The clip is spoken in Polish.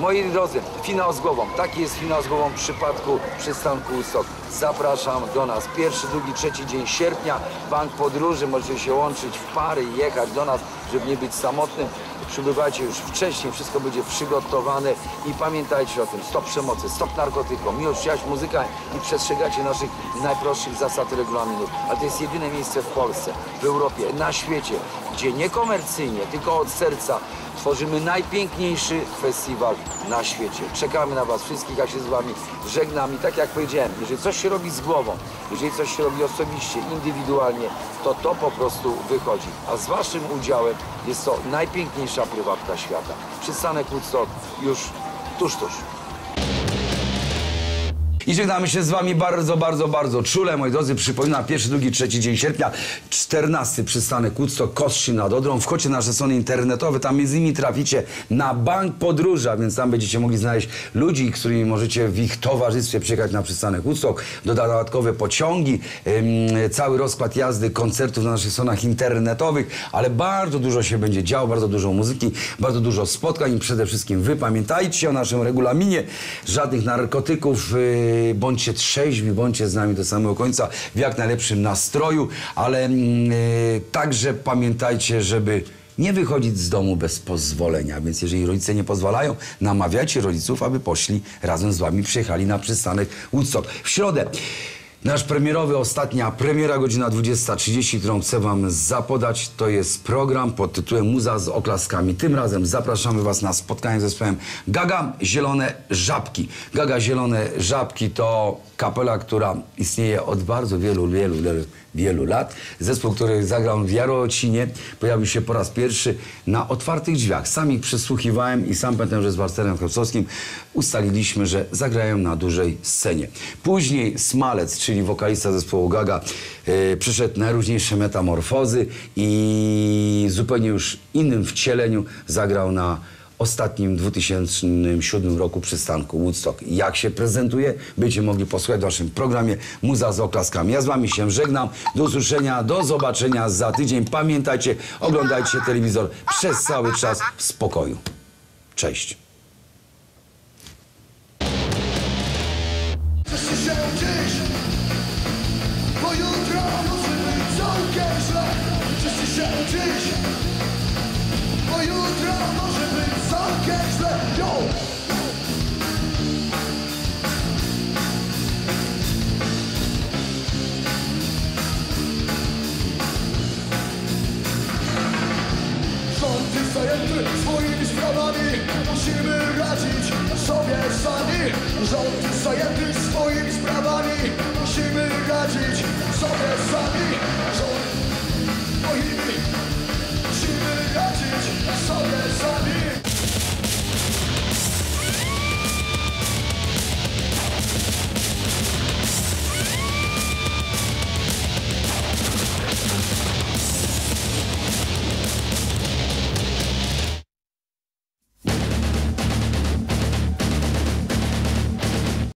Moi drodzy, finał z głową. Taki jest finał z głową w przypadku przystanku Ustok. Zapraszam do nas. Pierwszy, drugi, trzeci dzień sierpnia. Bank Podróży. Możecie się łączyć w pary i jechać do nas, żeby nie być samotnym. Przybywajcie już wcześniej, wszystko będzie przygotowane i pamiętajcie o tym. Stop przemocy, stop narkotykom, miłość, przyjaźń, muzyka i przestrzegacie naszych najprostszych zasad regulaminów. Ale to jest jedyne miejsce w Polsce, w Europie, na świecie, gdzie niekomercyjnie, tylko od serca tworzymy najpiękniejszy festiwal na świecie. Czekamy na Was wszystkich, ja się z Wami żegnam i tak jak powiedziałem, jeżeli coś się robi z głową, jeżeli coś się robi osobiście, indywidualnie, to to po prostu wychodzi. A z Waszym udziałem jest to najpiękniejsza prywatka świata. Przystanek Woodstock już tuż, tuż. I żegnamy się z wami bardzo, bardzo, bardzo czule, moi drodzy. Przypominam, pierwszy, drugi, trzeci dzień sierpnia, 14 przystanek Woodstock, Kostrzyn nad Odrą. Wchodźcie na nasze strony internetowe, tam między innymi traficie na Bank Podróża, więc tam będziecie mogli znaleźć ludzi, z którymi możecie w ich towarzystwie przyjechać na przystanek Woodstock. Dodatkowe pociągi, cały rozkład jazdy, koncertów na naszych stronach internetowych, ale bardzo dużo się będzie działo, bardzo dużo muzyki, bardzo dużo spotkań i przede wszystkim wy pamiętajcie o naszym regulaminie, żadnych narkotyków, yy, bądźcie trzeźwi, bądźcie z nami do samego końca w jak najlepszym nastroju, ale mm, yy, także pamiętajcie, żeby nie wychodzić z domu bez pozwolenia, więc jeżeli rodzice nie pozwalają, namawiajcie rodziców, aby poszli razem z wami, przyjechali na przystanek Woodstock. W środę Nasz premierowy, ostatnia premiera, godzina 20.30, którą chcę Wam zapodać, to jest program pod tytułem Muza z oklaskami. Tym razem zapraszamy Was na spotkanie z zespołem Gaga Zielone Żabki. Gaga Zielone Żabki to kapela, która istnieje od bardzo wielu, wielu, wielu, wielu lat. Zespół, który zagrał w Jarocinie, pojawił się po raz pierwszy na otwartych drzwiach. Sam ich przysłuchiwałem i sam pamiętam, że z Marcelem Kropsowskim ustaliliśmy, że zagrają na dużej scenie. Później Smalec, czyli wokalista zespołu Gaga, e, przyszedł najróżniejsze metamorfozy i zupełnie już innym wcieleniu zagrał na ostatnim 2007 roku przystanku Woodstock. Jak się prezentuje, będziecie mogli posłuchać w naszym programie Muza z oklaskami. Ja z wami się żegnam. Do usłyszenia, do zobaczenia za tydzień. Pamiętajcie, oglądajcie telewizor przez cały czas w spokoju. Cześć. Dziś, bo jutro może być całkiem źle. Yo! Rządy zajęty swoimi sprawami Musimy radzić sobie sami Rządy zajęty swoimi sprawami Musimy